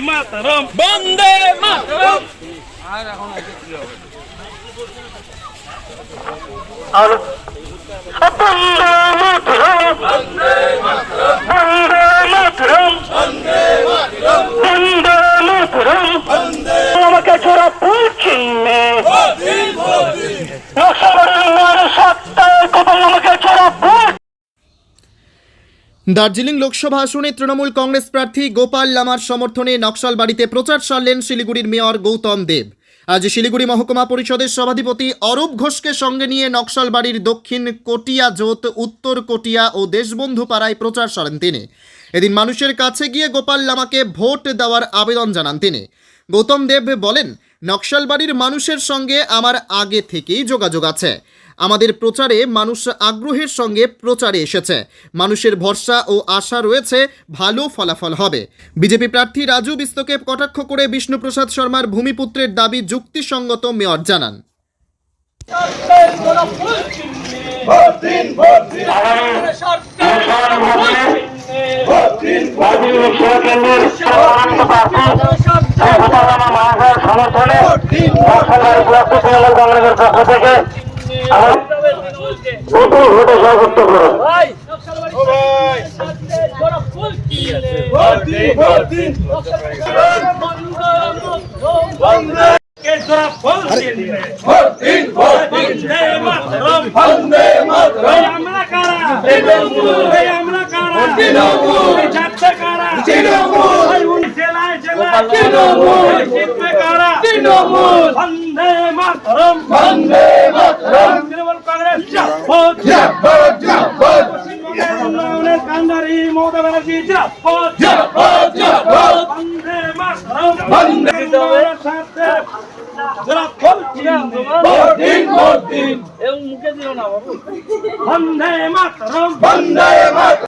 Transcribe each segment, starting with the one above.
মাতরম। বন্দে মাতরম। আর বন্দে মাতরম বন্দে মাতরম বন্দে মাতরম আমাকে ছোড়া ফুল চিহ্নে নকশালের সত্তায় কপাল আমাকে ছোড়া ফুল দার্জিলিং লোকসভা আসনে তৃণমূল কংগ্রেস প্রার্থী গোপাল লামার সমর্থনে নকশালবাড়িতে প্রচার সারলেন শিলিগুড়ির মেয়র গৌতম দেব। আজ শিলিগুড়ি মহকুমা পরিষদের সভাধিপতি অরূপ ঘোষকে সঙ্গে নিয়ে নকশালবাড়ির দক্ষিণ কটিয়া জোত, উত্তর কোটিয়া ও দেশবন্ধু পাড়ায় প্রচার সারেন তিনি। এদিন মানুষের কাছে গিয়ে গোপাল লামাকে ভোট দেওয়ার আবেদন জানান তিনি। গৌতম দেব বলেন, নকশালবাড়ির মানুষের সঙ্গে আমার আগে থেকেই যোগাযোগ আছে। আমাদের প্রচারে মানুষ আগ্রহের সঙ্গে প্রচারে এসেছে। মানুষের ভরসা ও আশা রয়েছে ভালো ফলাফল হবে। বিজেপি প্রার্থী রাজু বিস্তকে কটাক্ষ করে বিষ্ণুপ্রসাদ শর্মার ভূমিপুত্রের দাবি যুক্তিসঙ্গত মেয়র জানান। সমর্থনে কংগ্রেসের পক্ষ থেকে আমার নতুন ভোটে আমরা কারা আমরা কারা কারা তৃণমূল। জেলায় জেলায় তৃণমূল। জিতবে কারা তৃণমূল। বন্দে মাতরম। বন্দে মাতরম। তৃণমূল কংগ্রেস জাপত জাপদ পশ্চিমবঙ্গের উন্নয়নের কান্ডারি মমতা ব্যানার্জি জাপত জাপদ জাপদ বন্দে মাতরম। বন্দে উন্নয়নের স্বার্থে যারা ফুল চিহ্নে ভোট দিন ভোট দিন বন্দে মাতরম। বন্দে মাতরম।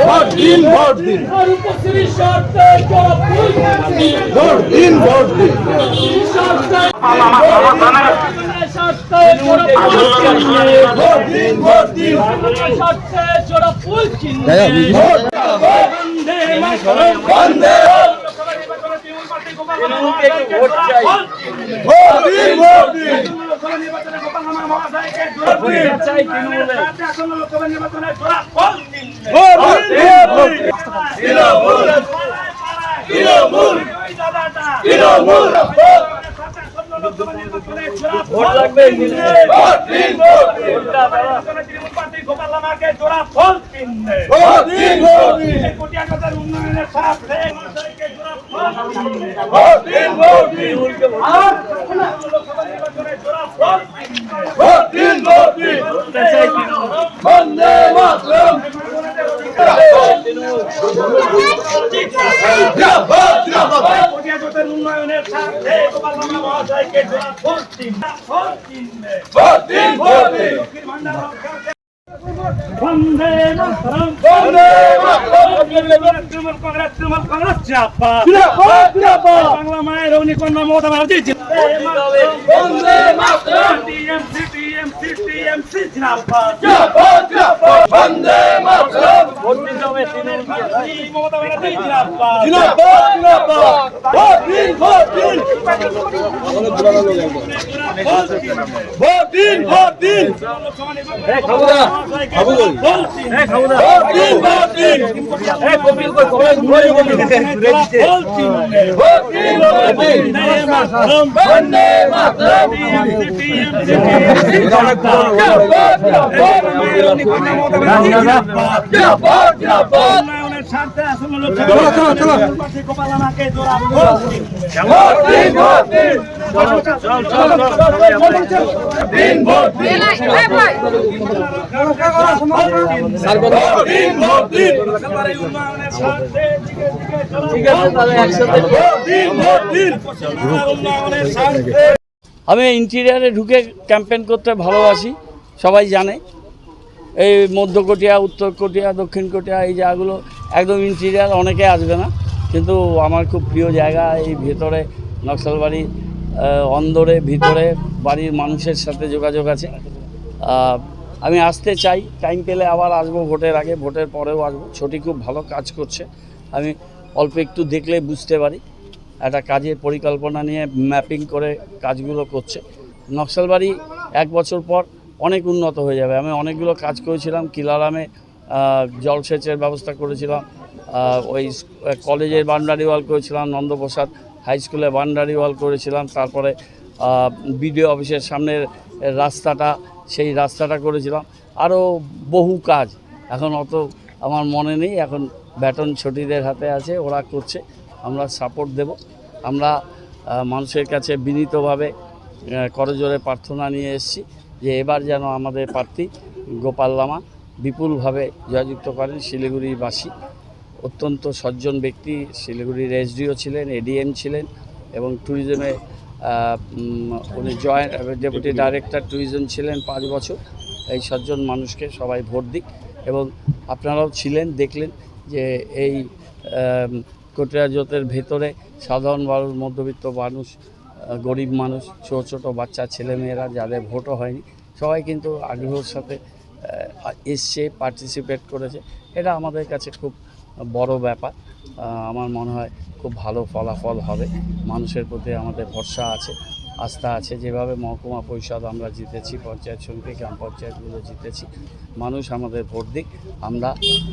ভোট দিন ভোট দিন ভোট দিন ভোট দিন ভোট বন্দে ভোট দিন ভোট দিন ভোট দিন ভোট দিন লোকসভা নির্বাচনে গোপাল নামা মহাশয়কে জোড়া ফুল চাই তৃণমূলে আসন্ন লোকসভা নির্বাচনে জোড়া ফুল তৃণমূল তৃণমূল তৃণমূল ভোট লাগবে ভোট তিন ভোট ভোটটা দাদা তৃণমূল পার্টি গোপাল লামাকে জোড়া ফল তিন ভোট তিন ভোট কোটিয়া কথার উন্নয়নের সাপ রে মশাইকে জোড়া ফল ভোট তিন ভোট তৃণমূলকে ভোট উন্নয়নের স্বার্থে গোপাল বাংলা মহাশয়কে ভোট দিন ভোট দিন ভোট দিন ভোট দিন বন্দে মাতরম। বন্দে মাতরম। তৃণমূল কংগ্রেস তৃণমূল কংগ্রেস চাপা জিন্দাবাদ জিন্দাবাদ। বাংলা মায়ের অগ্নিকন্যা Mamata Banerjee Bande Mataram. TMC TMC TMC জিন্দাবাদ জিন্দাবাদ জিন্দাবাদ বন্দে মাতরম মোদি জমে জিন্দাবাদ জিন্দাবাদ জিন্দাবাদ ভোট দিন ভোট দিন ভোট দিন ভোট দিন এ খাবুদা খাবু বল এ খাবুদা ভোট দিন ভোট দিন এ কপিল কই কবে ঘুরে কপিল। ঘুরে দিতে ভোট দিন ভোট দিন বন্দে মাতরম বন্দে মাতরম টিএমসি টিএমসি ঠিক আছে তাহলে একসাথে আমি ইন্টিরিয়ারে ঢুকে ক্যাম্পেন করতে ভালোবাসি, সবাই জানে। এই মধ্য কটিয়া, উত্তর কটিয়া, দক্ষিণ কটিয়া, এই জায়গাগুলো একদম ইন্টিরিয়ার অনেকে আসবে না। কিন্তু আমার খুব প্রিয় জায়গা, এই ভেতরে নকশালবাড়ি অন্দরে, ভিতরে বাড়ির মানুষের সাথে যোগাযোগ আছে। আমি আসতে চাই টাইম পেলে আবার আসব ভোটের আগে, ভোটের পরেও আসব। ছুটি খুব ভালো কাজ করছে। আমি অল্প একটু দেখলে বুঝতে পারি। একটা কাজের পরিকল্পনা নিয়ে ম্যাপিং করে কাজগুলো করছে। নকশালবাড়ি এক বছর পর অনেক উন্নত হয়ে যাবে। আমি অনেকগুলো কাজ করেছিলাম, কিলারামে জলসেচের ব্যবস্থা করেছিলাম ওই কলেজের বান্ডারি ওয়াল করেছিলাম, নন্দপ্রসাদ হাই স্কুলে বান্ডারি ওয়াল করেছিলাম, তারপরে বিডিও অফিসের সামনের রাস্তাটা, সেই রাস্তাটা করেছিলাম। আরও বহু কাজ। এখন অত আমার মনে নেই, এখন ব্যাটন ছটিদের হাতে আছে, ওরা করছে। আমরা সাপোর্ট দেব। আমরা মানুষের কাছে বিনীতভাবে করজোরে প্রার্থনা নিয়ে এসেছি যে এবার যেন আমাদের প্রার্থী গোপাল লামা বিপুলভাবে জয়যুক্ত করেন। শিলিগুড়িবাসী অত্যন্ত সজ্জন ব্যক্তি। শিলিগুড়ির এসডিও ছিলেন, এডিএম ছিলেন এবং ট্যুরিজমে উনি জয়েন্ট ডেপুটি ডাইরেক্টর ট্যুরিজম ছিলেন পাঁচ বছর। এই সজ্জন মানুষকে সবাই ভোট দিক এবং আপনারাও ছিলেন, দেখলেন যে এই আম, কটিয়া জোতের ভেতরে সাধারণ মানুষ মধ্যবিত্ত মানুষ গরিব মানুষ ছোটো ছোটো বাচ্চা ছেলেমেয়েরা যাদের ভোটও হয়নি সবাই কিন্তু আগ্রহের সাথে এসছে পার্টিসিপেট করেছে। এটা আমাদের কাছে খুব বড় ব্যাপার। আমার মনে হয় খুব ভালো ফলাফল হবে। মানুষের প্রতি আমাদের ভরসা আছে আস্থা আছে। যেভাবে মহকুমা পরিষদ আমরা জিতেছি পঞ্চায়েত সমিতি গ্রাম পঞ্চায়েতগুলো জিতেছি মানুষ আমাদের ভোট দিক। আমরা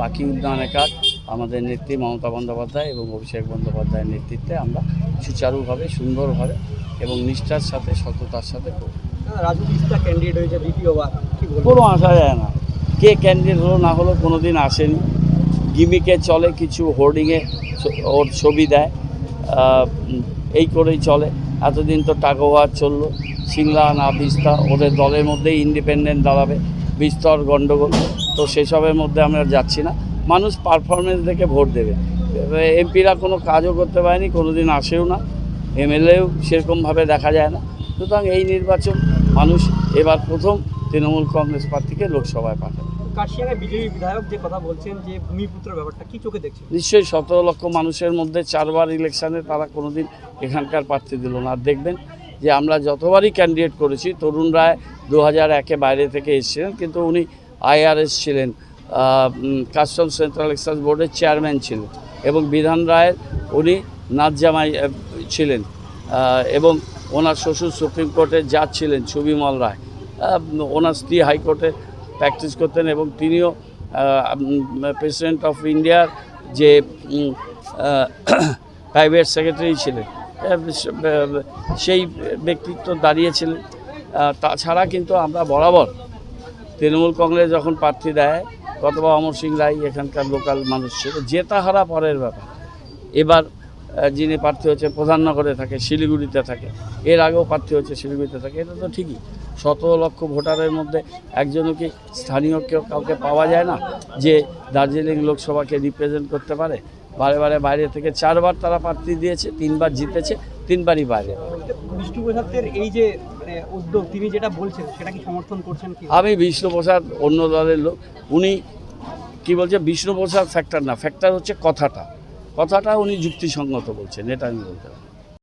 বাকি উন্নয়নের কাজ আমাদের নেত্রী মমতা বন্দ্যোপাধ্যায় এবং অভিষেক বন্দ্যোপাধ্যায়ের নেতৃত্বে আমরা সুচারুভাবে সুন্দরভাবে এবং নিষ্ঠার সাথে সততার সাথে করব। ক্যান্ডিডেট হয়েছে দ্বিতীয়বার কোনো আসা যায় না। কে ক্যান্ডিডেট হলো না হলো কোনো দিন আসেনি। গিমিকে চলে কিছু হোর্ডিংয়ে ওর ছবি দেয়। এই করেই চলে। এতদিন তো টাকোয়া চলল। সিংলা না বিস্তা ওদের দলের মধ্যেই ইন্ডিপেন্ডেন্ট দাঁড়াবে। বিস্তর গণ্ডগোল তো সেসবের মধ্যে আমরা যাচ্ছি না। মানুষ পারফরমেন্স দেখে ভোট দেবে। এমপিরা কোনো কাজও করতে পারেনি কোনো দিন আসেও না। এমএলএও সেরকমভাবে দেখা যায় না। সুতরাং এই নির্বাচন মানুষ এবার প্রথম তৃণমূল কংগ্রেস প্রার্থীকে লোকসভায় পাঠাবে। কাশিয়াঙ্গে বিজেপি বিধায়ক কথা বলছেন যে ভূমিপুত্র ব্যাপারটা কি চোখে দেখছেন? নিশ্চয়ই সতেরো লক্ষ মানুষের মধ্যে চারবার ইলেকশনে তারা কোনোদিন এখানকার প্রার্থী দিল না। আর দেখবেন যে আমরা যতবারই ক্যান্ডিডেট করেছি তরুণ রায় দু হাজার একে বাইরে থেকে এসেছিলেন কিন্তু উনি আইআরএস ছিলেন। কাস্টম সেন্ট্রাল এক্সাইজ বোর্ডের চেয়ারম্যান ছিলেন এবং বিধান রায়ের উনি নাতজামাই ছিলেন। এবং ওনার শ্বশুর সুপ্রিম কোর্টের জাজ ছিলেন ছবিমল রায় ওনার স্ত্রী হাইকোর্টে প্র্যাকটিস করতেন এবং তিনিও প্রেসিডেন্ট অফ ইন্ডিয়ার যে প্রাইভেট সেক্রেটারি ছিলেন সেই ব্যক্তিত্ব দাঁড়িয়েছিলেন। তাছাড়া কিন্তু আমরা বরাবর তৃণমূল কংগ্রেস যখন প্রার্থী দেয় গতবার অমর সিং রায় এখানকার লোকাল মানুষ ছিল জেতা হারা পরের ব্যাপার। এবার যিনি প্রার্থী হচ্ছে প্রধাননগরে থাকে, শিলিগুড়িতে থাকে, এর আগেও প্রার্থী হচ্ছে শিলিগুড়িতে থাকে, এটা তো ঠিকই। শত লক্ষ ভোটারের মধ্যে একজনও কি স্থানীয় কেউ কাউকে পাওয়া যায় না যে দার্জিলিং লোকসভাকে রিপ্রেজেন্ট করতে পারে? বারে বারে বাইরে থেকে চারবার তারা প্রার্থী দিয়েছে, তিনবার জিতেছে, তিনবারই বাইরে। বিষ্ণু এই যে মানে উদ্যোগ, তিনি যেটা বলছেন, সেটা কি সমর্থন করছেন কি? আমি বিষ্ণুপ্রসাদ, অন্য দলের লোক, উনি কি বলছে, বিষ্ণুপ্রসাদ ফ্যাক্টর না ফ্যাক্টর হচ্ছে কথাটা। কথাটা উনি যুক্তিসঙ্গত বলছেন, এটা আমি বলতে পারি